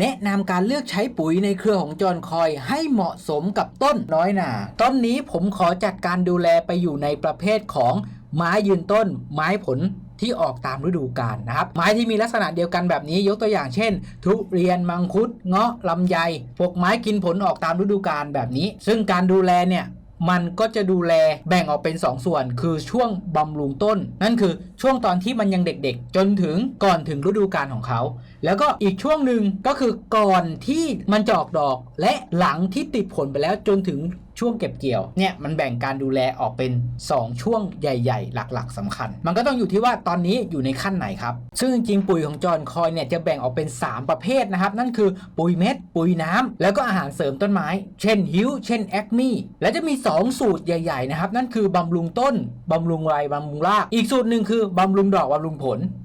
แนะนำการเลือกใช้ปุ๋ยในเครือของจอนคอยให้เหมาะสมกับต้นน้อยหนาต้นนี้ผมขอจัดการดูแลไปอยู่ในประเภทของไม้ยืนต้น ไม้ผลที่ออกตามฤดูกาลนะครับ ไม้ที่มีลักษณะเดียวกันแบบนี้ยกตัวอย่างเช่น ทุเรียนมังคุด เงาะลำไยพวกไม้กินผลออกตามฤดูกาลแบบนี้ ซึ่งการดูแลเนี่ยมันก็จะดูแลแบ่งออกเป็น 2 ส่วน คือช่วงบำรุงต้น นั่นคือช่วงตอนที่มันยังเด็กๆ จนถึงก่อนถึงฤดูกาลของเขา แล้วก็อีกช่วงหนึ่งก็คือก่อนที่มันจะออกดอก และหลังที่ติดผลไปแล้วจนถึงช่วงเก็บเกี่ยวเนี่ยมันแบ่งการดูแลออกเป็น 2 ช่วงใหญ่ๆ หลักๆสำคัญ มันก็ต้องอยู่ที่ว่าตอนนี้อยู่ในขั้นไหนครับ ซึ่งจริงปุ๋ยของจอห์นคอยเนี่ยจะแบ่งออกเป็น 3 ประเภทนะครับ นั่นคือปุ๋ยเม็ด ปุ๋ยน้ำแล้วก็อาหารเสริมต้นไม้ เช่นฮิวเช่นแอคมี่และจะมี 2 สูตรใหญ่ๆนะครับ นั่นคือบำรุงต้นบำรุงไรบำรุงราก อีกสูตรหนึ่งคือบำรุงดอกบำรุงผล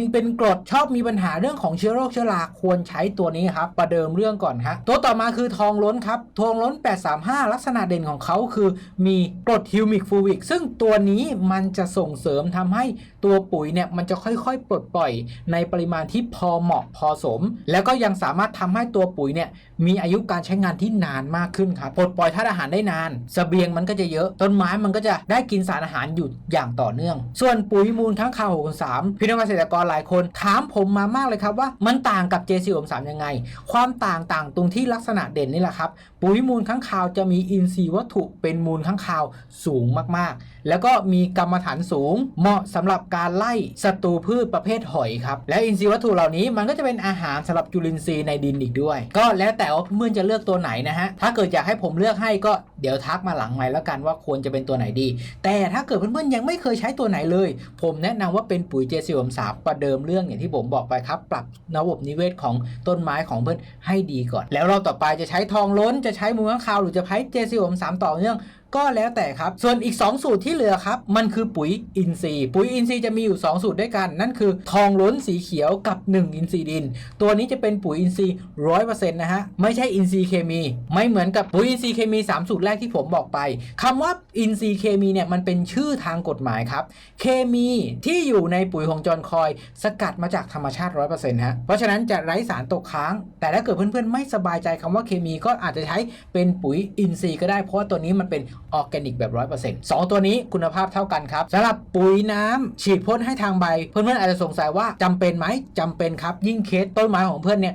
นเป็นกรดชอบมีปัญหาเรื่องของเชื้อโรคเชื้อราควรใช้ตัวนี้ครับประเดิมเรื่องก่อนฮะตัวต่อมาคือทองล้นครับทองล้น 835 ลักษณะเด่นของเขาคือมีกรดฮิวมิกฟูวิกซึ่งตัวนี้มันจะส่งเสริมทำให้ตัวปุ๋ยเนี่ยมันจะค่อยๆ ปลดปล่อย ในปริมาณที่พอเหมาะพอสม แล้วก็ยังสามารถทำให้ตัวปุ๋ยเนี่ย มีอายุการใช้งานที่นานมากขึ้นครับปลดปล่อยธาตุอาหารได้นานสเสบียงมันก็จะเยอะต้นไม้มันก็จะได้กินสารอาหารอยู่อย่างต่อเนื่อง ส่วนปุ๋ยมูลทั้งคาวหกสามพี่น้องเกษตรกรหลายคนถามผมมามากเลยครับว่ามันต่างกับ JC 3 3ยังไง ความต่างต่างตรงที่ลักษณะเด่นนี่แหละครับปุ๋ยมูลข้างคาวจะมีอินทรีย์วัตถุเป็นมูลข้างคาวสูงมากๆ แล้วก็มีกรรมฐานสูง เหมาะสำหรับการไล่ศัตรูพืชประเภทหอยครับและอินทรีย์วัตถุเหล่านี้มันก็จะเป็นอาหารสำหรับจุลินทรีย์ในดินอีกด้วย ก็แล้วแต่ว่าเมื่อจะเลือกตัวไหนนะฮะถ้าเกิดอยากให้ผมเลือกให้ก็เดี๋ยวทักมาหลังไมค์แล้วกันว่าควรจะเป็นตัวไหนดี แต่ถ้าเกิดเพื่อนๆยังไม่เคยใช้ตัวไหนเลย ผมแนะนำว่าเป็นปุ๋ยเจสิวมสามประเดิมเรื่องอย่างที่ผมบอกไปครับ ปรับระบบนิเวศของต้นไม้ของเพื่อนให้ดีก่อน แล้วเราต่อไปจะใช้ทองล้นจะใช้มูลข้างคาวหรือจะใช้เจสิวมสามต่อเนื่องก็แล้วแต่ครับ ส่วนอีก 2 สูตรที่เหลือครับ มันคือปุ๋ยอินทรีย์ ปุ๋ยอินทรีย์จะมีอยู่ 2 สูตรด้วยกัน นั่นคือทองล้นสีเขียวกับ 1 อินทรีย์ดิน ตัวนี้จะเป็นปุ๋ยอินทรีย์ร้อยเปอร์เซ็นต์นะฮะ ไม่ใช่อินทรีย์เคมี ไม่เหมือนกับปุ๋ยอินทรีย์เคมี 3 สูตรแรกที่ผมบอกไปคำว่าอินทรีย์เคมีเนี่ยมันเป็นชื่อทางกฎหมายครับ เคมีที่อยู่ในปุ๋ยของจอนคอย สกัดมาจากธรรมชาติ 100%ฮะเพราะฉะนั้นจะไร้สารตกค้าง แต่ถ้าเกิดเพื่อนๆ ไม่สบายใจคำว่าเคมีก็อาจจะใช้เป็นปุ๋ยอินทรีย์ก็ได้เพราะว่าตัวนี้มันเป็นออร์แกนิกแบบ 100%สองตัวนี้คุณภาพเท่ากันครับสำหรับปุ๋ยน้ำฉีดพ่นให้ทางใบ เพื่อนๆอาจจะสงสัยว่าจำเป็นไหมจำเป็นครับ ยิ่งเคสต้นไม้ของเพื่อนเนี่ย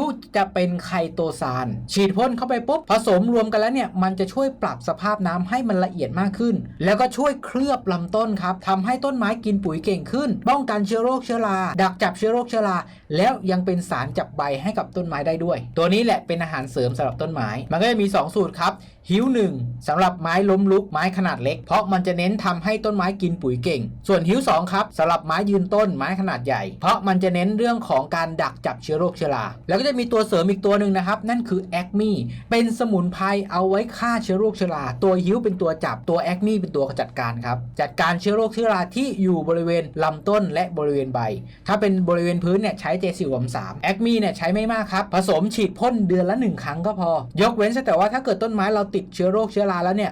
จะเป็นไคโตซานฉีดพ่นเข้าไปปุ๊บผสมรวมกันแล้วเนี่ยมันจะช่วยปรับสภาพน้ำให้มันละเอียดมากขึ้น แล้วก็ช่วยเคลือบลำต้นครับทำให้ต้นไม้กินปุ๋ยเก่งขึ้น ป้องกันเชื้อโรคเชื้อราดักจับเชื้อโรคเชื้อราแล้วยังเป็นสารจับใบให้กับต้นไม้ได้ด้วย ตัวนี้แหละเป็นอาหารเสริมสำหรับต้นไม้ มันก็จะมี 2 สูตรครับหิวหนึ่งสำหรับไม้ล้มลุกไม้ขนาดเล็ก เพราะมันจะเน้นทำให้ต้นไม้กินปุ๋ยเก่ง ส่วนหิวสองครับสำหรับไม้ยืนต้นไม้ขนาดใหญ่ เพราะมันจะเน้นเรื่องของการดักจับเชื้อโรคเชื้อราแล้วก็จะมีตัวเสริมอีกตัวหนึ่งนะครับ นั่นคือแอคมี่เป็นสมุนไพรเอาไว้ฆ่าเชื้อโรคเชื้อราตัวหิวเป็นตัวจับตัวแอคมี่เป็นตัวจัดการครับจัดการเชื้อโรคเชื้อราที่อยู่บริเวณลำต้นและบริเวณใบ ถ้าเป็นบริเวณพื้นเนี่ยใช้เจสิวมสามแอคมี่เนี่ยใช้ไม่มากครับผสมฉีดพ่นเดือนละหนึ่งครั้งก็พอ ยกเว้นแต่ว่าถ้าเกิดต้นไม้เราติดเชื้อโรคเชื้อราแล้วเนี่ย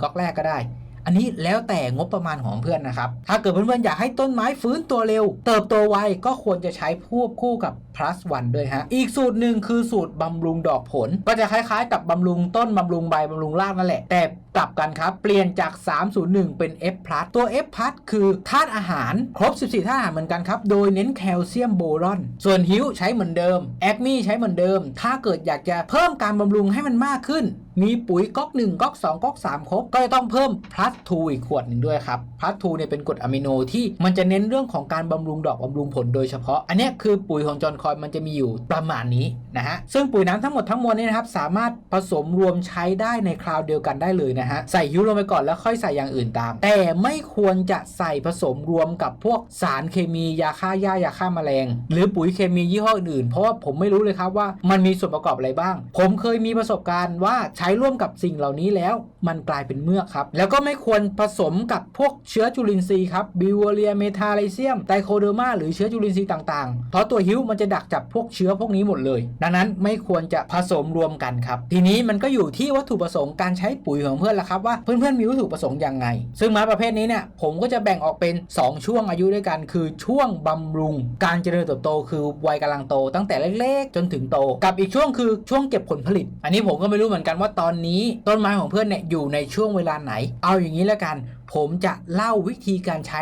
ก๊อกแรกก็ได้ อันนี้แล้วแต่งบประมาณของเพื่อนนะครับ ถ้าเกิดเพื่อนๆอยากให้ต้นไม้ฟื้นตัวเร็ว เติบโตไวก็ควรจะใช้ควบคู่กับ plus one ด้วยฮะ อีกสูตรหนึ่งคือสูตรบำรุงดอกผล ก็จะคล้ายๆ กับบำรุงต้นบำรุงใบบำรุงรากนั่นแหละ แต่กลับกันครับ เปลี่ยนจาก 301 เป็น F plus ตัว F plus คือธาตุอาหารครบ 14ธาตุอาหารเหมือนกันครับ โดยเน้นแคลเซียมโบรอน ส่วนฮิวใช้เหมือนเดิมแอคมีใช้เหมือนเดิม ถ้าเกิดอยากจะเพิ่มการบำรุงให้มันมากขึ้น มีปุ๋ยก๊อก 1ก๊อก 2ก๊อก 3 ครบ ก็จะต้องเพิ่ม plus 2อีกขวดหนึ่งด้วยครับ plus 2เนี่ยเป็นกรดอะมิโนที่มันจะเน้นเรื่องของการบำรุงดอกบำรุงผลโดยเฉพาะ อันนี้คือปุ๋ยของจอนคอยมันจะมีอยู่ประมาณนี้นะฮะซึ่งปุ๋ยน้ำทั้งหมดทั้งมวลนี้นะครับสามารถผสมรวมใช้ได้ในคราวเดียวกันได้เลยนะฮะ ใส่ฮิวลงไปก่อนแล้วค่อยใส่อย่างอื่นตาม แต่ไม่ควรจะใส่ผสมรวมกับพวกสารเคมียาฆ่าหญ้ายาฆ่าแมลง หรือปุ๋ยเคมียี่ห้ออื่นๆ เพราะว่าผมไม่รู้เลยครับว่ามันมีส่วนประกอบอะไรบ้าง ผมเคยมีประสบการณ์ว่าใช้ร่วมกับสิ่งเหล่านี้แล้วมันกลายเป็นเมือกครับ แล้วก็ไม่ควรผสมกับพวกเชื้อจุลินทรีย์ครับบิวเรียเมทาไลเซียมไตโคเดอร์มาหรือเชื้อจุลินทรีย์ต่างๆ เพราะตัวฮิวมันจะดักจับพวกเชื้อพวกนี้หมดเลย ดังนั้นไม่ควรจะผสมรวมกันครับ ทีนี้มันก็อยู่ที่วัตถุประสงค์การใช้ปุ๋ยของเพื่อนล่ะครับว่าเพื่อนๆมีวัตถุประสงค์ยังไง ซึ่งไม้ประเภทนี้เนี่ยผมก็จะแบ่งออกเป็น 2 ช่วงอายุด้วยกัน คือช่วงบำรุง การเจริญเติบโต คือวัยกำลังโต ตั้งแต่เล็กๆ จนถึงโต กับอีกช่วงคือช่วงเก็บผลผลิต อันนี้ผมก็ไม่รู้เหมือนกันว่าตอนนี้ต้นไม้ของเพื่อนเนี่ยอยู่ในช่วงเวลาไหน เอาอย่างนี้แล้วกัน ผมจะเล่าวิธีการใช้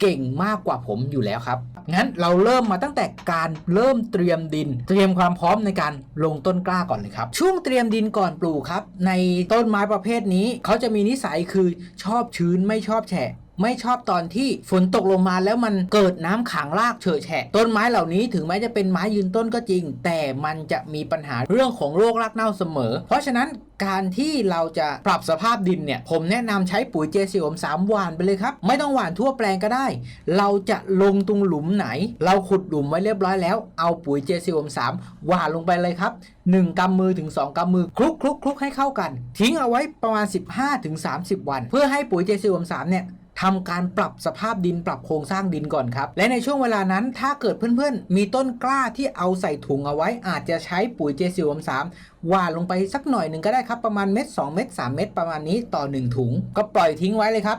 เก่งมากกว่าผมอยู่แล้วครับ งั้นเราเริ่มมาตั้งแต่การเริ่มเตรียมดิน เตรียมความพร้อมในการลงต้นกล้าก่อนเลยครับ ช่วงเตรียมดินก่อนปลูกครับ ในต้นไม้ประเภทนี้เขาจะมีนิสัยคือชอบชื้นไม่ชอบแฉะ ไม่ชอบตอนที่ฝนตกลงมาแล้วมันเกิดน้ำขังรากเฉอะแฉะ ต้นไม้เหล่านี้ถึงแม้จะเป็นไม้ยืนต้นก็จริง แต่มันจะมีปัญหาเรื่องของโรครากเน่าเสมอ เพราะฉะนั้นการที่เราจะปรับสภาพดินเนี่ย ผมแนะนำใช้ปุ๋ยเจซีอมสามหวานไปเลยครับ ไม่ต้องหวานทั่วแปลงก็ได้ เราจะลงตรงหลุมไหน เราขุดหลุมไว้เรียบร้อยแล้ว เอาปุ๋ยเจซีอมสามหวานลงไปเลยครับ 1กำมือถึง 2กำมือคลุกคลุกคลุกให้เข้ากัน ทิ้งเอาไว้ประมาณ 15ถึง30 วัน เพื่อให้ปุ๋ยเจซีอมสามเนี่ย ทำการปรับสภาพดินปรับโครงสร้างดินก่อนครับ และในช่วงเวลานั้นถ้าเกิดเพื่อนๆ มีต้นกล้าที่เอาใส่ถุงเอาไว้อาจจะใช้ปุ๋ยเจซีอมสาม หว่านลงไปสักหน่อยหนึ่งก็ได้ครับประมาณเม็ด2เม็ด3เม็ดประมาณนี้ต่อ 1 ถุง ก็ปล่อยทิ้งไว้เลยครับ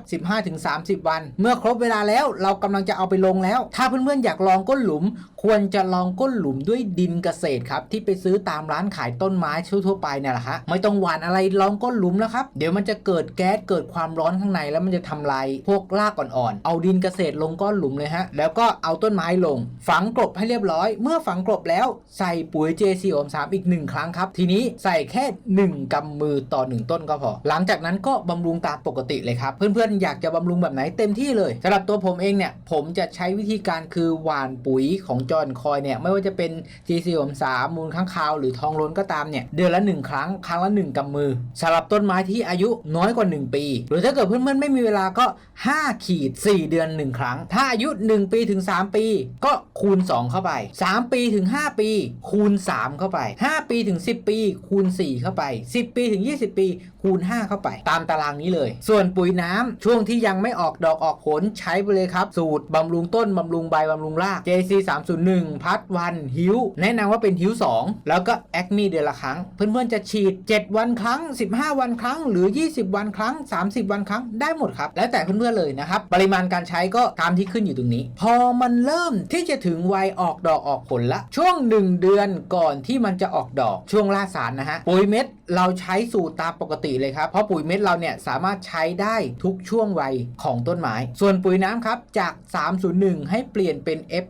15-30 วัน เมื่อครบเวลาแล้วเรากำลังจะเอาไปลงแล้ว ถ้าเพื่อนๆอยากลองก้นหลุม ควรจะลองก้นหลุมด้วยดินเกษตรครับที่ไปซื้อตามร้านขายต้นไม้ทั่วๆไปเนี่ยแหละฮะไม่ต้องหว่านอะไรลองก้นหลุมแล้วครับเดี๋ยวมันจะเกิดแก๊สเกิดความร้อนข้างในแล้วมันจะทำลายพวกรากอ่อนๆเอาดินเกษตรลงก้อนหลุมเลยฮะแล้วก็เอาต้นไม้ลง ฝังกลบให้เรียบร้อย เมื่อฝังกลบแล้วใส่ปุ๋ย JC โอม3อีก1ครั้งครับทีนี้ใส่แค่ 1กำมือต่อ 1 ต้นก็พอ หลังจากนั้นก็บำรุงตามปกติเลยครับ เพื่อนๆ อยากจะบำรุงแบบไหนเต็มที่เลยสำหรับตัวผมเองเนี่ย ผมจะใช้วิธีการคือหว่านปุ๋ยของจอนคอยเนี่ย ไม่ว่าจะเป็น GC โอม3มูลข้างคาว หรือทองล้นก็ตามเนี่ย เดือนละ 1 ครั้ง ครั้งละ 1กำมือสำหรับต้นไม้ที่อายุน้อยกว่า 1 ปี หรือถ้าเกิดเพื่อนๆ ไม่มีเวลาก็ 5 ขีด 4 เดือน 1 ครั้ง ถ้าอายุ 1 ปีถึง 3 ปี ก็คูณ 2 เข้าไป 3 ปีถึง 5 ปี คูณ 3 เข้าไป 5 ปีถึง 10 ปีคูณ 4 เข้าไป 10 ปีถึง 20 ปี คูณ 5 เข้าไป ตามตารางนี้เลย ส่วนปุ๋ยน้ำช่วงที่ยังไม่ออกดอกออกผลใช้ไปเลยครับ สูตรบำรุงต้นบำรุงใบบำรุงราก JC 301พัดวันฮิวแนะนำว่าเป็นฮิว2 แล้วก็แอคมีเดือนละครั้ง เพื่อนๆจะฉีด 7 วันครั้ง 15 วันครั้ง หรือ 20 วันครั้ง 30 วันครั้งได้หมดครับ แล้วแต่เพื่อนๆเลยนะครับ ปริมาณการใช้ก็ตามที่ขึ้นอยู่ตรงนี้ พอมันเริ่มที่จะถึงวัยออกดอกออกผลละ ช่วง 1 เดือนก่อนที่มันจะออกดอกช่วงล่าสารนะฮะปุ๋ยเม็ดเราใช้สูตรตามปกติเลยครับ เพราะปุ๋ยเม็ดเราเนี่ยสามารถใช้ได้ทุกช่วงวัยของต้นไม้ ส่วนปุ๋ยน้ำครับจาก 301 ให้เปลี่ยนเป็น F+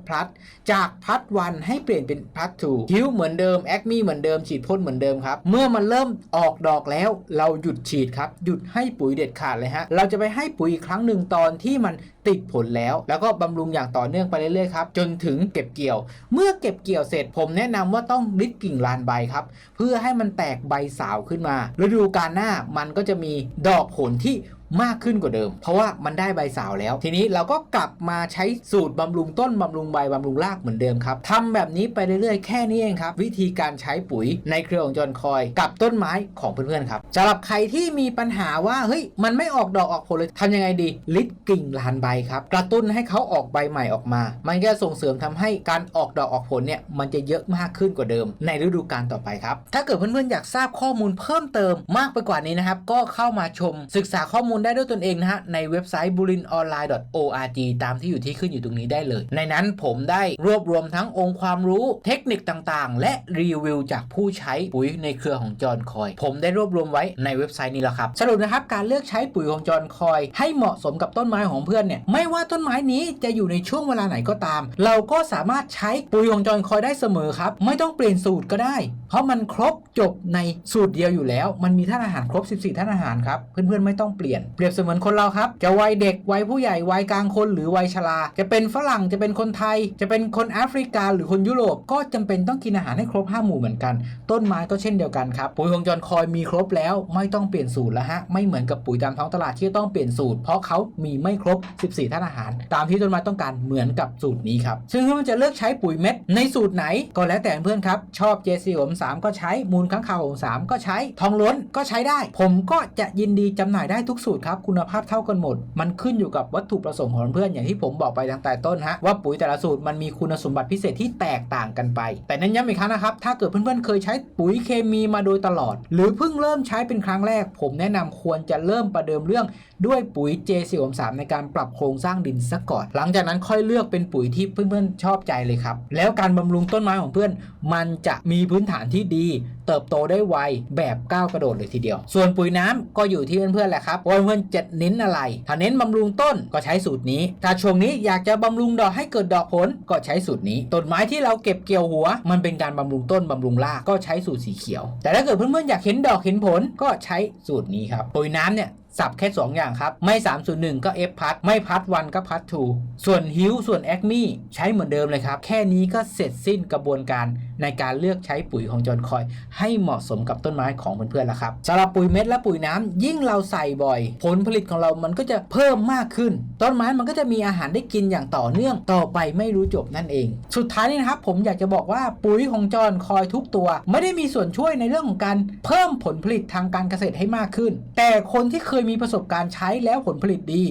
จากพัดวันให้เปลี่ยนเป็นพัดทูคิ้วเหมือนเดิมแอคมีเหมือนเดิมฉีดพ่นเหมือนเดิมครับ เมื่อมันเริ่มออกดอกแล้ว เราหยุดฉีดครับ หยุดให้ปุ๋ยเด็ดขาดเลยฮะ เราจะไปให้ปุ๋ยอีกครั้งหนึ่งตอนที่มัน ติดผลแล้ว แล้วก็บำรุงอย่างต่อเนื่องไปเรื่อยๆครับจนถึงเก็บเกี่ยว เมื่อเก็บเกี่ยวเสร็จผมแนะนำว่าต้องริดกิ่งลานใบครับ เพื่อให้มันแตกใบสาวขึ้นมาฤดูกาลหน้ามันก็จะมีดอกผลที่ มากขึ้นกว่าเดิม เพราะว่ามันได้ใบสาวแล้ว ทีนี้เราก็กลับมาใช้สูตรบำรุงต้นบำรุงใบบำรุงรากเหมือนเดิมครับทำแบบนี้ไปเรื่อยๆแค่นี้เองครับ วิธีการใช้ปุ๋ยในเครือของจอนคอย กับต้นไม้ของเพื่อนๆครับสำหรับใครที่มีปัญหาว่าเฮ้ยมันไม่ออกดอกออกผลเลยทำยังไงดี ลิดกิ่งลานใบครับกระตุ้นให้เขาออกใบใหม่ออกมา มันก็ส่งเสริมทำให้การออกดอกออกผลเนี่ยมันจะเยอะมากขึ้นกว่าเดิม ในฤดูกาลต่อไปครับถ้าเกิดเพื่อนๆอยากทราบข้อมูลเพิ่มเติมมากไปกว่านี้นะครับก็เข้ามาชมศึกษาข้อมูลได้ด้วยตนเองนะฮะ ในเว็บไซต์ burinonline.org ตามที่อยู่ที่ขึ้นอยู่ตรงนี้ได้เลย ในนั้นผมได้รวบรวมทั้งองค์ความรู้เทคนิคต่างๆ และรีวิวจากผู้ใช้ปุ๋ยในเครือของจอห์นคอย ผมได้รวบรวมไว้ในเว็บไซต์นี้แล้วครับ สรุปนะครับการเลือกใช้ปุ๋ยของจอห์นคอย ให้เหมาะสมกับต้นไม้ของเพื่อนเนี่ยไม่ว่าต้นไม้นี้จะอยู่ในช่วงเวลาไหนก็ตาม เราก็สามารถใช้ปุ๋ยของจอห์นคอยได้เสมอครับไม่ต้องเปลี่ยนสูตรก็ได้ เพราะมันครบจบในสูตรเดียวอยู่แล้ว มันมีท่านอาหารครบ 14ท่านอาหารครับเพื่อนๆไม่ต้องเปลี่ยนเปรียบเสมือนคนเราครับ จะวัยเด็กวัยผู้ใหญ่วัยกลางคนหรือวัยชรา จะเป็นฝรั่งจะเป็นคนไทย จะเป็นคนแอฟริกาหรือคนยุโรปก็จำเป็นต้องกินอาหารให้ครบ5หมู่เหมือนกัน ต้นไม้ก็เช่นเดียวกันครับปุ๋ยของจอนคอยมีครบแล้วไม่ต้องเปลี่ยนสูตรแล้วฮะไม่เหมือนกับปุ๋ยตามท้องตลาดที่ต้องเปลี่ยนสูตร เพราะเขามีไม่ครบ 14ท่านอาหาร ตามที่ต้นไม้ต้องการเหมือนกับสูตรนี้ครับซึ่งเพื่อนจะเลือกใช้ปุ๋ยเม็ดในสูตรไหนก็แล้วแต่เพื่อนครับชอบ JC ผม3ก็ใช้มูลค้างคาวผม3ก็ใช้ทองล้นก็ใช้ได้ ผมก็จะยินดีจำหน่ายได้ทุกสูตรครับคุณภาพเท่ากันหมด มันขึ้นอยู่กับวัตถุประสงค์ของเพื่อนอย่างที่ผมบอกไปตั้งแต่ต้นฮะว่าปุ๋ยแต่ละสูตรมันมีคุณสมบัติพิเศษที่แตกต่างกันไป แต่นั้นย้ำอีกครั้งนะครับถ้าเกิดเพื่อนๆเคยใช้ปุ๋ยเคมีมาโดยตลอด หรือเพิ่งเริ่มใช้เป็นครั้งแรก ผมแนะนำควรจะเริ่มประเดิมเรื่องด้วยปุ๋ย J4 3ในการปรับโครงสร้างดินซะก่อน หลังจากนั้นค่อยเลือกเป็นปุ๋ยที่เพื่อนๆชอบใจเลยครับแล้วการบำรุงต้นไม้ของเพื่อน มันจะมีพื้นฐานที่ดี เติบโตได้ไวแบบก้าวกระโดดเลยทีเดียว ส่วนปุ๋ยน้ำก็อยู่ที่เพื่อนๆแหละครับว่าเพื่อนๆจะเน้นอะไร ถ้าเน้นบำรุงต้นก็ใช้สูตรนี้ ถ้าช่วงนี้อยากจะบำรุงดอกให้เกิดดอกผลก็ใช้สูตรนี้ ต้นไม้ที่เราเก็บเกี่ยวหัว มันเป็นการบำรุงต้นบำรุงรากก็ใช้สูตรสีเขียว แต่ถ้าเกิดเพื่อนๆอยากเห็นดอกเห็นผลก็ใช้สูตรนี้ครับปุ๋ยน้ำเนี่ย สับแค่ 2 อย่างครับ ไม่ 301 ก็ F พัดไม่พัดวันก็พัดทูส่วนฮิวส่วนแอคมี่ใช้เหมือนเดิมเลยครับ แค่นี้ก็เสร็จสิ้นกระบวนการในการเลือกใช้ปุ๋ยของจอนคอย ให้เหมาะสมกับต้นไม้ของเพื่อนๆแล้วครับสำหรับปุ๋ยเม็ดและปุ๋ยน้ำยิ่งเราใส่บ่อย ผลผลิตของเรามันก็จะเพิ่มมากขึ้น ต้นไม้มันก็จะมีอาหารได้กินอย่างต่อเนื่องต่อไปไม่รู้จบนั่นเอง สุดท้ายนี้นะครับผมอยากจะบอกว่าปุ๋ยของจอนคอยทุกตัว ไม่ได้มีส่วนช่วยในเรื่องของการเพิ่มผลผลิตทางการเกษตรให้มากขึ้น แต่คนที่เคยมีประสบการณ์ใช้แล้วผลผลิตดี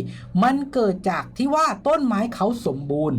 มันเกิดจากที่ว่าต้นไม้เขาสมบูรณ์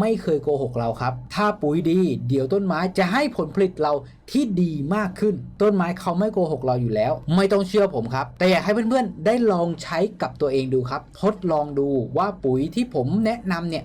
ไม่เคยโกหกเราครับ ถ้าปุ๋ยดี เดี๋ยวต้นไม้จะให้ผลผลิตเราที่ดีมากขึ้น ต้นไม้เขาไม่โกหกเราอยู่แล้ว ไม่ต้องเชื่อผมครับ แต่อยากให้เพื่อนๆได้ลองใช้กับตัวเองดูครับ ทดลองดูว่าปุ๋ยที่ผมแนะนำเนี่ย